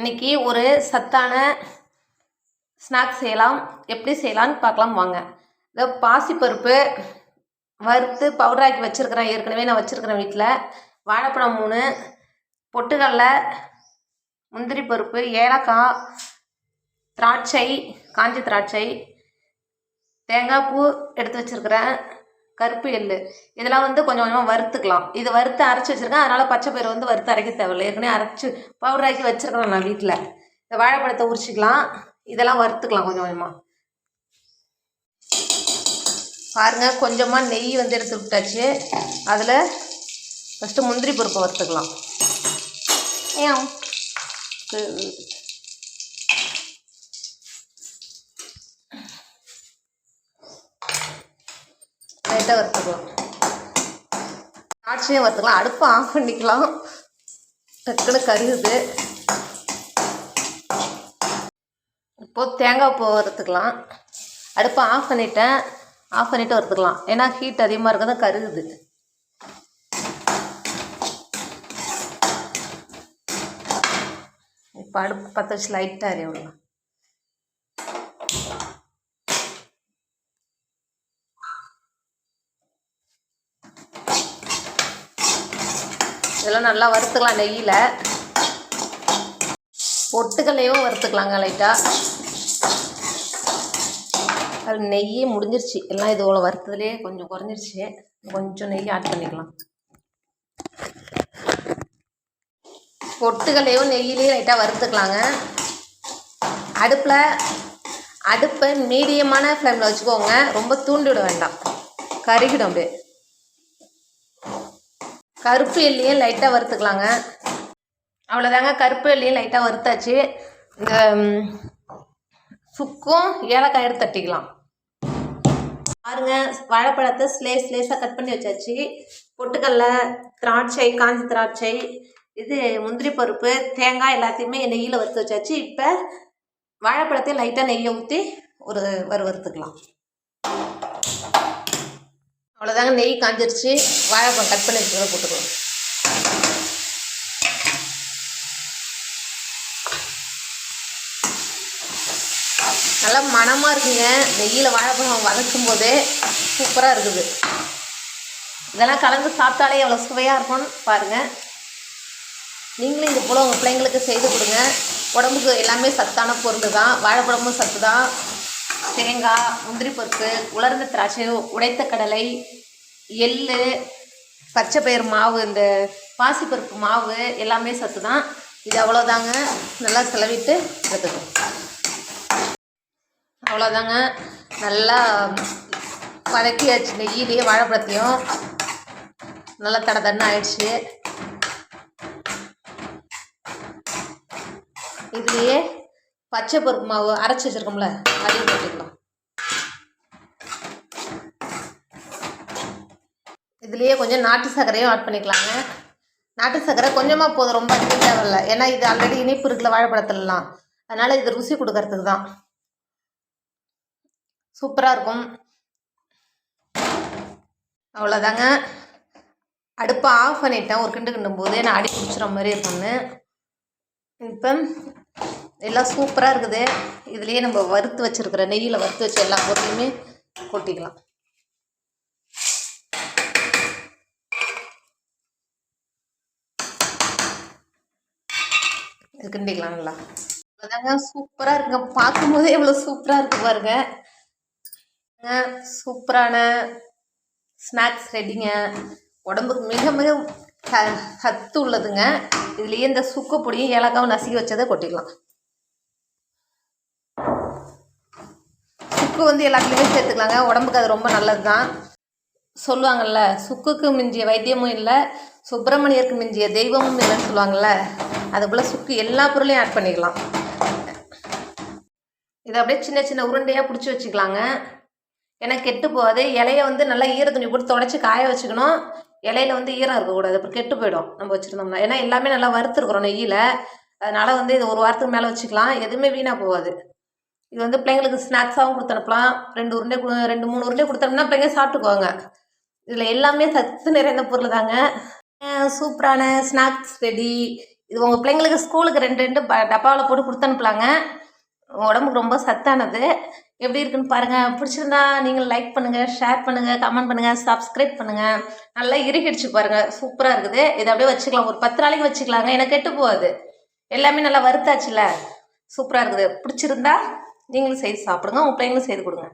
இன்னைக்கு ஒரு சத்தான ஸ்நாக்ஸ் செய்யலாம். எப்படி செய்யலாம்னு பார்க்கலாம் வாங்க. இந்த பாசிப்பருப்பு வறுத்து பவுடராக்கி வச்சுருக்கிறேன் ஏற்கனவே நான் வச்சுருக்கிறேன் வீட்டில் வாழைப்பழம் மூணு பொட்டுக்கடலை முந்திரி பருப்பு ஏலக்காய் திராட்சை காஞ்ச திராட்சை தேங்காய் பூ எடுத்து வச்சுருக்கிறேன். கருப்பு எள்ளு. இதெல்லாம் வந்து கொஞ்சம் கொஞ்சமாக வறுத்துக்கலாம். இது வறுத்து அரைச்சி வச்சுருக்கேன். அதனால் பச்சை பயிறு வந்து வறுத்து அரைக்க தேவையில்லை. ஏற்கனவே அரைச்சி பவுடர் ஆக்கி வச்சுருக்கிறேன் நான் வீட்டில் இந்த வாழைப்பழத்தை உரிச்சிக்கலாம். இதெல்லாம் வறுத்துக்கலாம் கொஞ்சம் கொஞ்சமாக பாருங்கள் கொஞ்சமாக நெய் வந்து எடுத்து விட்டாச்சு. அதில் ஃபஸ்ட்டு முந்திரி பருப்பை வறுத்துக்கலாம். ஏன்? லைட்டாக வறுத்துக்கலாம் திராட்சையும் வறுத்துக்கலாம் அடுப்பை ஆஃப் பண்ணிக்கலாம். டக்குன்னு கருகுது. இப்போது தேங்காய் பூ வறுத்துக்கலாம். அடுப்பை ஆஃப் பண்ணிட்டேன். ஆஃப் பண்ணிவிட்டு வறுத்துக்கலாம். ஏன்னா ஹீட் அதிகமாக இருக்கிறது கருகுது. இப்போ அடுப்பு பற்ற வச்சு லைட்டாக அறிய இதெல்லாம் நல்லா வறுத்துக்கலாம் நெய்யில். பொட்டுக்கல்லையும் வறுத்துக்கலாங்க லைட்டாக அது நெய்யே முடிஞ்சிருச்சு. எல்லாம் இது இவ்வளோ வறுத்ததுலேயே கொஞ்சம் குறைஞ்சிருச்சு. கொஞ்சம் நெய் ஆட் பண்ணிக்கலாம். பொட்டுக்கல்லையும் நெய்யிலையும் லைட்டாக வறுத்துக்கலாங்க. அடுப்பில் அடுப்பை மீடியமான ஃப்ளேமில் வச்சுக்கோங்க. ரொம்ப தூண்டிவிட வேண்டாம். கருகிடும் அப்படியே. கருப்பு எள்ளியும் லைட்டாக வறுத்துக்கலாங்க. அவ்வளோதாங்க கருப்பு எள்ளியும் லைட்டாக வறுத்தாச்சு. இந்த சுக்கும் ஏலக்காய் எடுத்து தட்டிக்கலாம். பாருங்க வாழைப்பழத்தை ஸ்லேஸ் ஸ்லேஸாக கட் பண்ணி வச்சாச்சு. பொட்டுக்கடல திராட்சை காஞ்சி திராட்சை இது முந்திரி பருப்பு தேங்காய் எல்லாத்தையுமே நெய்யில் வறுத்து வச்சாச்சு. இப்போ வாழைப்பழத்தையும் லைட்டாக நெய்யை ஊற்றி ஒரு வறு வறுத்துக்கலாம் அவ்வளோதாங்க நெய் காஞ்சிருச்சு. வாழைப்பழம் கட் பண்ணி வச்சுக்கிறத போட்டுக்கலாம். நல்லா மணமாக இருக்குங்க. நெய்யில் வாழைப்பழம் வதக்கும் போதே சூப்பராக இருக்குது. இதெல்லாம் கலந்து சாப்பிட்டாலே எவ்வளோ சுவையாக இருக்கும்னு பாருங்கள் நீங்களும் இது போல் உங்கள் பிள்ளைங்களுக்கு செய்து கொடுங்க. உடம்புக்கு எல்லாமே சத்தான பொருள் தான் வாழைப்பழமும் சத்து தான் தேங்காய் முந்திரி பருப்பு உலர்ந்த திராட்சை உடைத்த கடலை எள்ளு பச்சை பயிர் மாவு இந்த பாசிப்பருப்பு மாவு எல்லாமே சத்து தான் இது அவ்வளோதாங்க நல்லா செலவிட்டு எடுத்துக்கணும் அவ்வளோதாங்க நல்லா வதக்கியாச்சு நெய்யிலேயே வாழைப்பழத்தையும். நல்லா தட தண்ணு ஆயிடுச்சு. இதுலேயே பச்சை பருப்பு மாவு அரைச்சி வச்சுருக்கோம்ல அதையும் போட்டுக்கலாம். இதுலேயே கொஞ்சம் நாட்டு சர்க்கரையும் ஆட் பண்ணிக்கலாங்க. நாட்டு சர்க்கரை கொஞ்சமாக போதும் ரொம்ப அதிகம் தேவையில்ல. ஏன்னா இது ஆல்ரெடி இனிப்பு இருக்குல்ல வாழைப்பழத்துலலாம். அதனால் இது ருசி கொடுக்கறதுக்கு தான். சூப்பராக இருக்கும். அவ்வளோதாங்க அடுப்பை ஆஃப் பண்ணிட்டேன். ஒரு கிண்டு கிண்டும் போது நான் அடி பிடிச்சிற மாதிரி இருக்கும்னு. இப்போ எல்லாம் சூப்பராக இருக்குது. இதுலேயே நம்ம வறுத்து வச்சுருக்கிற நெய்யில் வறுத்து வச்ச எல்லா பொருளையுமே கொட்டிக்கலாம். இது கிண்டிக்கலாம் நல்லா. அதாங்க சூப்பராக இருக்குங்க. பார்க்கும்போதே எவ்வளோ சூப்பராக இருக்கு பாருங்க. சூப்பரான ஸ்நாக்ஸ் ரெடிங்க. உடம்புக்கு மிக மிக சத்து உள்ளதுங்க இதுலேயே இந்த சுக்கு பொடியும் ஏலக்காவும் நசுக்கி வச்சதை கொட்டிக்கலாம். சுக்கு வந்து எல்லாத்துலேயுமே சேர்த்துக்கலாங்க. உடம்புக்கு அது ரொம்ப நல்லது தான் சொல்லுவாங்கள்ல சுக்குக்கு மிஞ்சிய வைத்தியமும் இல்லை சுப்பிரமணியருக்கு மிஞ்சிய தெய்வமும் இல்லைன்னு சொல்லுவாங்கள்ல அதுபோல் சுக்கு எல்லா பொருளையும் ஆட் பண்ணிக்கலாம். இதை அப்படியே சின்ன சின்ன உருண்டையாக பிடிச்சி வச்சுக்கலாங்க. ஏன்னா கெட்டு போகாது. இலையை வந்து நல்லா ஈர துணி போட்டு தொடச்சி காய வச்சுக்கணும். இலையில வந்து ஈரம் இருக்கக்கூடாது. அப்புறம் கெட்டு போயிடும் நம்ம வச்சுருந்தோம்னா. ஏன்னா எல்லாமே நல்லா வறுத்துருக்குறோம் நெய்யில். அதனால் வந்து இது ஒரு வாரத்துக்கு மேலே வச்சுக்கலாம். எதுவுமே வீணாக போகாது. இது வந்து பிள்ளைங்களுக்கு ஸ்நாக்ஸாகவும் கொடுத்து அனுப்பலாம். ரெண்டு உருண்டை ரெண்டு மூணு உருண்டை கொடுத்தோம்னா பிள்ளைங்க சாப்பிட்டுக்குவாங்க. இதில் எல்லாமே சத்து நிறைந்த பொருள் தாங்க. சூப்பரான ஸ்நாக்ஸ் ரெடி இது உங்கள் பிள்ளைங்களுக்கு ஸ்கூலுக்கு ரெண்டு ரெண்டு ப டப்பாவில் போட்டு கொடுத்து அனுப்பலாங்க. உடம்புக்கு ரொம்ப சத்தானது. எப்படி இருக்குன்னு பாருங்கள் பிடிச்சிருந்தா நீங்கள் லைக் பண்ணுங்கள் ஷேர் பண்ணுங்கள் கமெண்ட் பண்ணுங்கள் சப்ஸ்கிரைப் பண்ணுங்கள் நல்லா இறுகிடுச்சு பாருங்கள் சூப்பராக இருக்குது. இதை அப்படியே வச்சுக்கலாம். ஒரு பத்து நாளைக்கு வச்சுக்கலாங்க. எனக்கு கெட்டு போகாது. எல்லாமே நல்லா வருத்தாச்சுல சூப்பராக இருக்குது. பிடிச்சிருந்தா நீங்களும் செய்து சாப்பிடுங்க உங்கள் பிள்ளைங்களும் செய்து கொடுங்க.